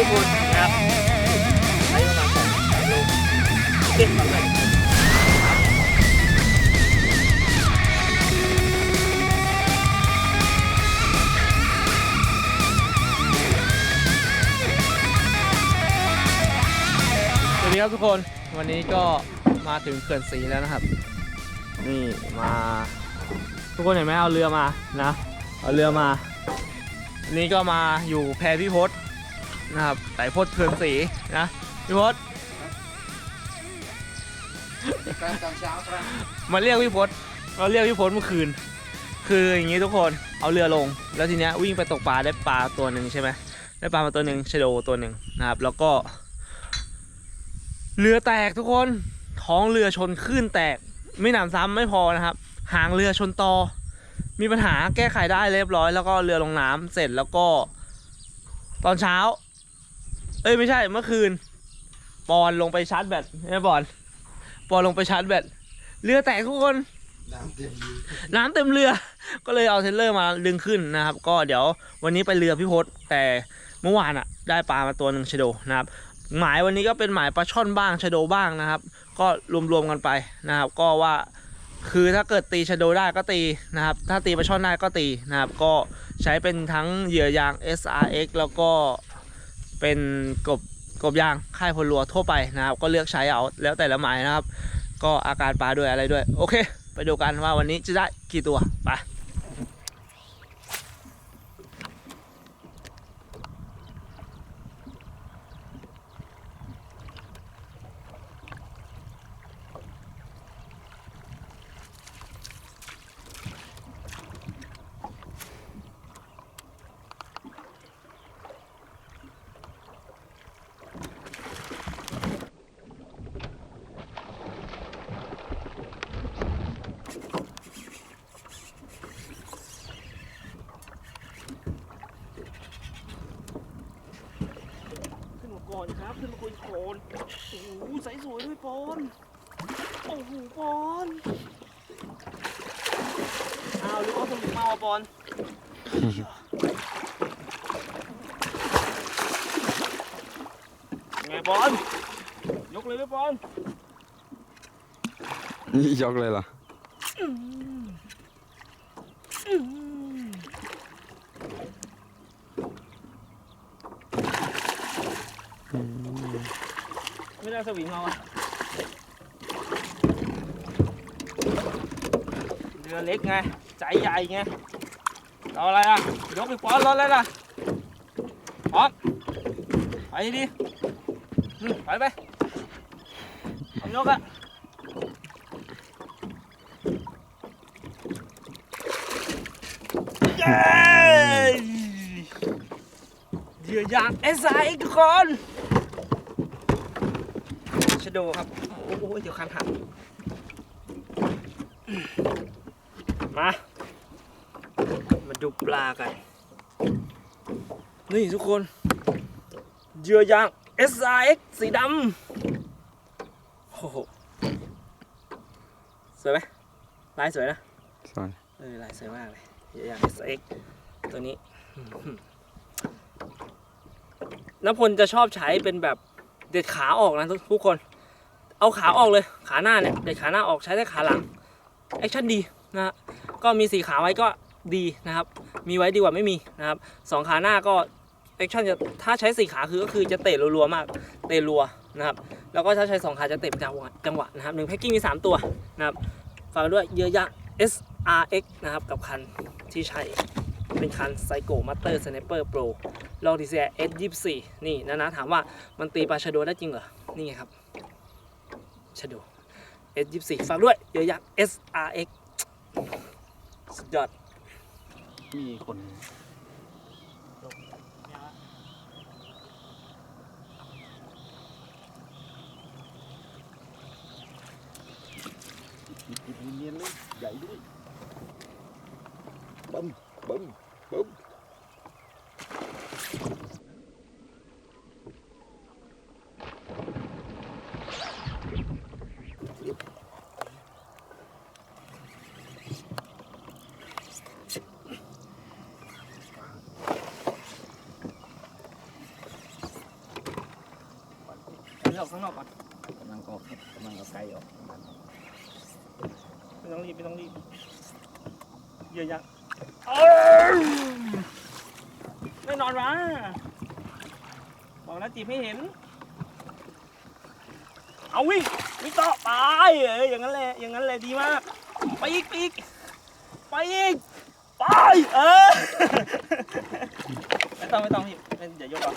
ทุกคนนะครับใช้ประมาณสองสามโลโอเคไปสวัสดีครับทุกคนวันนี้ก็มาถึงเขื่อนศรีแล้วนะครับ นี่มา ทุกคนเห็นไหมเอาเรือมานะ เอาเรือมา นี่ก็มาอยู่แพพี่พศ นะครับไต่พศเขื่อนศรีนะพี่พศการตอนเช้าครับมาเรียกพี่พศเราเรียกพี่พศเมื่อคืน คืออย่างนี้ทุกคนเอาเรือลง แล้วทีเนี้ยวิ่งไปตกปลาได้ปลาตัวหนึ่งใช่ไหมได้ปลามาตัวหนึ่งชะโดตัวหนึ่งนะครับ แล้วก็ เรือแตกทุกคนท้องเรือชนคลื่นแตก ไม่หนำซ้ำไม่พอนะครับ หางเรือชนตอ มีปัญหาแก้ไขได้เรียบร้อย แล้วก็เรือลงน้ำเสร็จแล้วก็ ตอนเช้า เอ้ยไม่ใช่เมื่อคืนปอนลงไปชาร์จแบตใช่ไหมปอนปอนลงไปชาร์จแบตเรือแตกทุกคนน้ำเต็มน้ำเต็มเรือ ก็เลยเอาเทรลเลอร์มาดึงขึ้นนะครับ ก็เดี๋ยววันนี้ไปเรือพี่พศแต่เมื่อวานอะได้ปลามาตัวหนึ่งชะโดนะครับ หมายวันนี้ก็เป็นหมายปลาช่อนบ้างชะโดบ้างนะครับ ก็รวมๆกันไปนะครับ ก็ว่าคือถ้าเกิดตีชะโดได้ก็ตีนะครับ ถ้าตีปลาช่อนได้ก็ตีนะครับ ก็ใช้เป็นทั้งเหยื่อยาง SRX แล้วก็ เป็นกบกบยางค่ายพลรัวทั่วไปนะครับ ก็เลือกใช้เอาแล้วแต่ละหมายนะครับ ก็อาการปลาด้วยอะไรด้วย โอเค ไปดูกันว่าวันนี้จะได้กี่ตัวไป ครับขึ้นมาคุยโคนโอ้โหใสสวยด้วยปอนโอ้โหปอนเอาหรือว่าสมุนมาว่ะปอนไงปอนยกเลยไหมปอน นี่ยกเลยเหรอไม่ ได้สวิงเอาอะเรือเล็กไงใจใหญ่ไงเอาอะไรอะ ชะโดครับ โอ้โหเดี๋ยวคันหักมา มาดูปลากัน นี่ทุกคนเหยื่อยาง SRX สีดำโอ้โหสวยไหมลายสวยนะ สวย เออลายสวยมากเลยเหยื่อยาง SRX ตัวนี้อื้อหือน้ำพลจะชอบใช้เป็นแบบเด็ดขาออกนะทุกทุกคน เอาขาออกเลยขาหน้าเนี่ยเด็ดขาหน้าออกใช้แต่ขาหลังแอคชั่นดีนะฮะก็มีสีขาไว้ก็ดีนะครับ มีไว้ดีกว่าไม่มีนะครับสองขาหน้าก็แอคชั่นจะถ้าใช้สี่ขาคือก็คือจะเตะรัวๆมากเตะรัวนะครับแล้วก็ถ้าใช้สองขาจะเตะจังหวะจังหวะนะครับหนึ่งแพ็กกิ้งมีสามตัวนะครับฝากด้วยเยอะยะ SRX นะครับกับคันที่ใช้เป็นคันไซโกมัตเตอร์สไนเปอร์โปรลองดีเซีย S24 นี่นะนะถามว่ามันตีปลาชโดได้จริงเหรอ นี่ไงครับ ชะโด S24 ฝากด้วยเยอะยักษ์ SRX สุดยอด มีคนเนียนเลยใหญ่ด้วยบึ้มบึ้มบึ้ม ออกข้างนอกก่อนกำลังออกกำลังเอาไก่ออกไม่ต้องรีบไม่ต้องรีบเยอะยังเอ้ยไม่นอนวะบอกนะจีบไม่เห็น เอาวิ่งวิ่งต่อไปเอออย่างนั้นแหละอย่างนั้นแหละดีมาก ไปอีกไปอีกไปอีกไปเออไม่ต้องไม่ต้องพี่ไม่อย่ายกเอา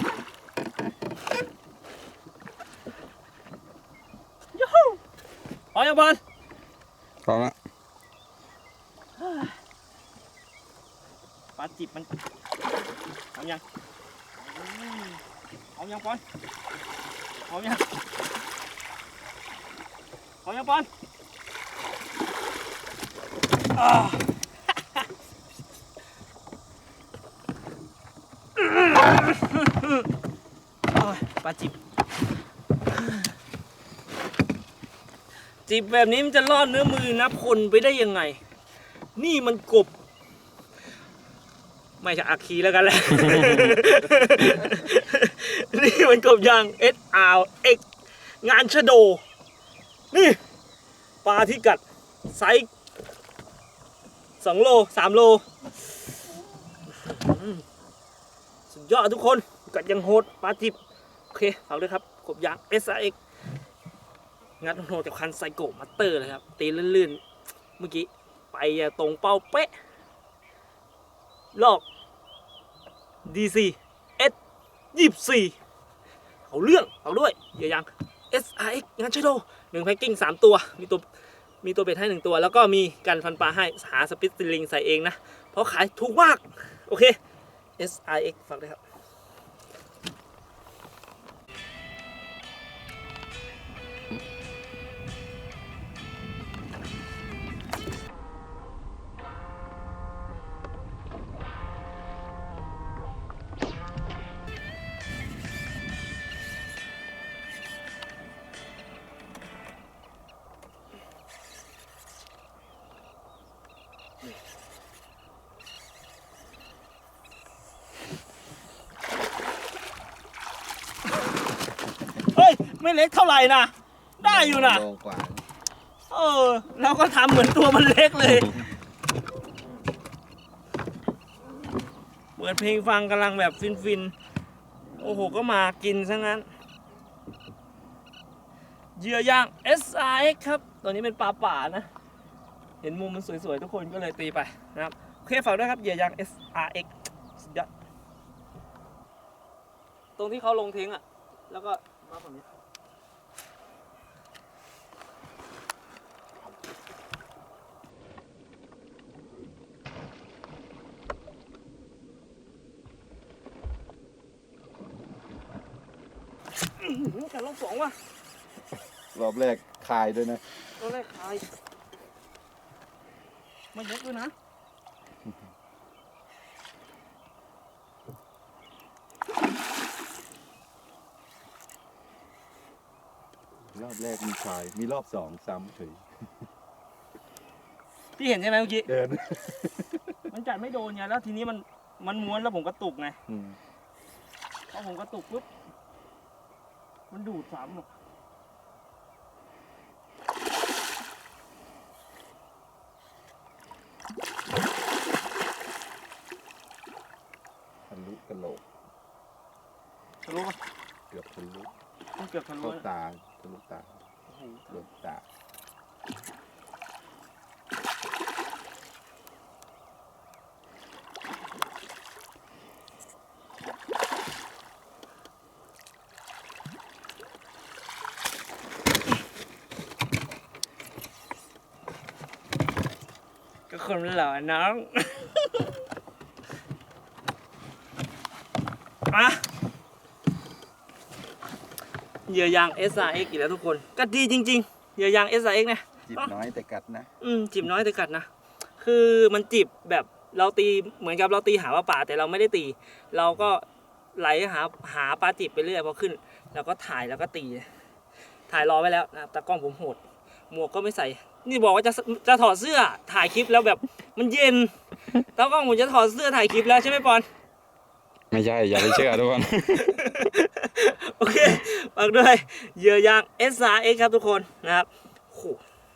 ยูฮู พอยังบอลพร้อมละปลาจิบมันเอายังอืมเอายังปอนเอายังเอายังปอนอ่าโอ้ยปลาจิบ จิบแบบนี้มันจะรอดเนื้อมือนับคนไปได้ยังไง นี่มันกบ ไม่ใช่อาคีแล้วกันแหละ นี่มันกบยาง S R X งานชะโด นี่ปลาที่กัดไซส์สองโลสามโล สุดยอดทุกคนกัดยังโหดปลาจิบ โอเคฝากด้วยครับกบยาง S R X งัดโหดจากคันไซโกมัตเตอร์เลยครับ ตีลื่นๆ เมื่อกี้ ไปตรงเป้าเป๊ะลอก DC S ยี่สี่เอาเรื่อง เอาด้วยอย่ายัง SRX งานช่โดหนึ่งแพ็กกิ้งสามตัว มีตัว มีตัวเบ็ดให้หนึ่งตัว แล้วก็มีกันฟันปลาให้ หาสปิตซิลิงใส่เองนะ เพราะขายถูกมาก โอเค SRX ฝากด้วยครับ เล็กเท่าไหร่นะได้อยู่นะโลกว่าเออเราก็ทำเหมือนตัวมันเล็กเลยเปิดเพลงฟังกำลังแบบฟินๆโอ้โห ก็มากินซะงั้นเหยื่อย่าง SRX ครับ ตัวนี้เป็นปลาป่านะ เห็นมุมมันสวยๆ ทุกคนก็เลยตีไปนะครับ โอเคฝากด้วยครับเหยื่อย่าง SRX สุดยอดตรงที่เขาลงทิ้งอะ แล้วก็มาฝั่งนี้ แต่รอบสองว่ะรอบแรกคายด้วยนะรอบแรกคายไม่เยอะด้วยนะรอบแรกมีคาย มีรอบสองซ้ำเฉยพี่เห็นใช่ไหมเมื่อกี้ เดินมันจัดไม่โดนไงแล้วทีนี้มันมันม้วนแล้วผมกระตุกไงพอผมกระตุกปุ๊บ มันดูดซ้ำอะทะลุกระโหลกทะลุปะเกือบทะลุมันเกือบทะลุเข้าแล้วตาทะลุตาโอ้โหโดนตา คนมันเหล่อน้องอะเหยื่อยาง SRX อีกแล้วทุกคนก็ดีจริง ๆ เหยื่อยาง SRX นะจิบน้อยแต่กัดนะ อืมจีบน้อยแต่กัดนะ คือมันจีบแบบเราตีเหมือนกับเราตีหาปลาป่าแต่เราไม่ได้ตี เราก็ไหลหาหาปลาจีบไปเรื่อยพอขึ้นเราก็ถ่ายแล้วก็ตี ถ่ายรอไว้แล้วนะครับแต่กล้องผมโหด หมวกก็ไม่ใส่ นี่บอกว่าจะจะถอดเสื้อถ่ายคลิปแล้วแบบมันเย็นตากล้องผมจะถอดเสื้อถ่ายคลิปแล้วใช่ไหมปอน ไม่ใช่ อย่าไปเชื่อทุกคน โอเคฝากด้วยเหยื่อยาง S R X ครับทุกคนนะครับโอ้โห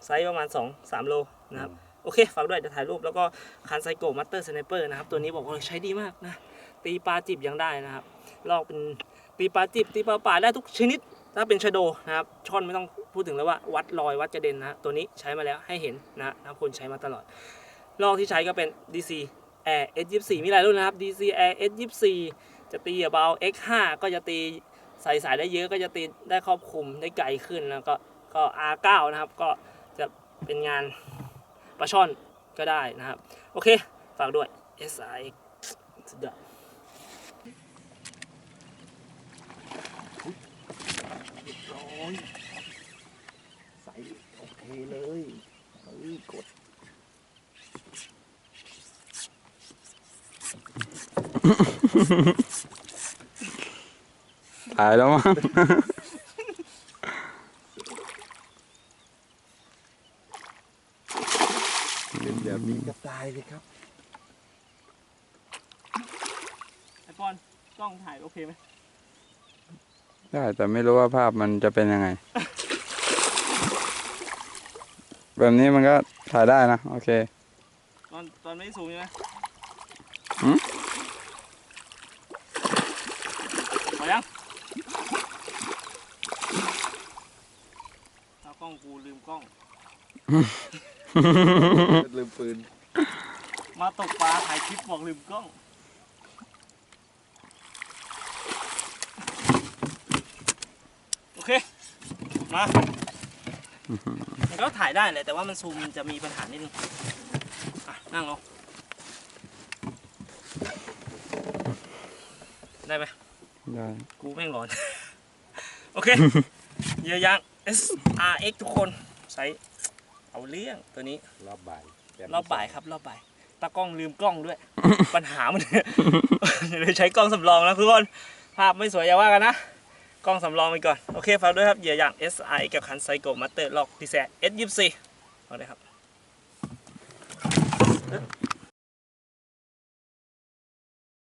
ไซส์ประมาณ 2 3 โลนะครับ โอเคฝากด้วยจะถ่ายรูปแล้วก็คันไซโกมัตเตอร์สไนเปอร์นะครับ ตัวนี้บอกว่าใช้ดีมากนะ ตีปลาจิบยังได้นะครับ ลอกเป็นตีปลาจิบตีปลาป่าได้ทุกชนิด ถ้าเป็นชโดนะครับช่อนไม่ต้องพูดถึงแล้วว่าวัดรอยวัดกระเด็นนะฮะตัวนี้ใช้มาแล้วให้เห็นนะนะคนใช้มาตลอด ลอกที่ใช้ก็เป็น DC Air S24 มีหลายรุ่นนะครับ DC Air S24 จะตีเบา X5 ก็จะตีใส่สายได้เยอะก็จะตีได้ครอบคลุมได้ไกลขึ้นแล้วก็ก็ R9 นะครับก็จะเป็นงานปลาช่อนก็ได้นะครับ โอเค ฝากด้วย SI สุดยอด ร้อ ยใส่โอเคเลยเฮ้ยกดตายแล้วมั้งเป็นแบบนี้ก็ตายเลยครับไอปอนกล้องถ่ายโอเคไหม ได้แต่ไม่รู้ว่าภาพมันจะเป็นยังไง แบบนี้มันก็ถ่ายได้นะ โอเค ตอนตอนไม่สูงใช่ไหมหืมพอยังเอากล้องกูลืมกล้อง ลืมปืน มาตกปลาถ่ายคลิปบอกลืมกล้อง โอเค มามันก็ถ่ายได้แหละแต่ว่ามันซูมจะมีปัญหานิดนึงอะนั่งลงได้ไหมได้ กูแม่งร้อน โอเคเหยื่อยาง S R X ทุกคนใช้เอาเรื่องตัวนี้ รอบบ่ายแรอบบ่ายครับ รอบบ่ายตากล้องลืมกล้องด้วย ปัญหามันเนี่ยเลยใช้กล้องสำรองนะทุกคน ภาพไม่สวยอย่าว่ากันนะ กล้องสำรองไปก่อน โอเคฝากด้วยครับเหยื่ออย่าง SI กับคันไซโกมาเตอร์ล็อกดีแซ S24 เอาเลยครับ